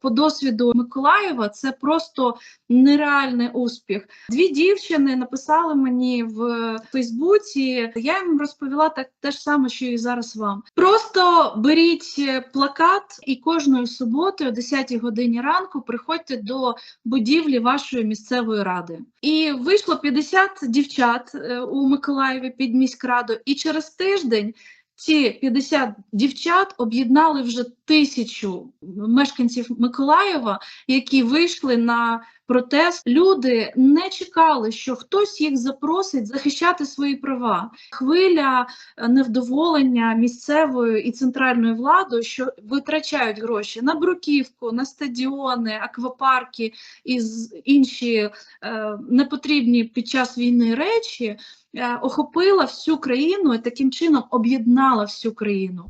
по досвіду Миколаєва це просто нереальний успіх. Дві дівчини написали мені в Фейсбуці. Я їм розповіла так те ж саме, що і зараз вам. Просто беріть плакат і кожної суботи о 10 годині ранку приходьте до будівлі вашої місцевої ради. І вийшло 50 дівчат е, у Миколаєві під міськраду, і через тиждень. Ці 50 дівчат об'єднали вже тисячу мешканців Миколаєва, які вийшли на протест. Люди не чекали, що хтось їх запросить захищати свої права. Хвиля е, невдоволення місцевою і центральною владою, що витрачають гроші на бруківку, на стадіони, аквапарки і інші е, непотрібні під час війни речі. е, Охопила всю країну і таким чином об'єднала всю країну.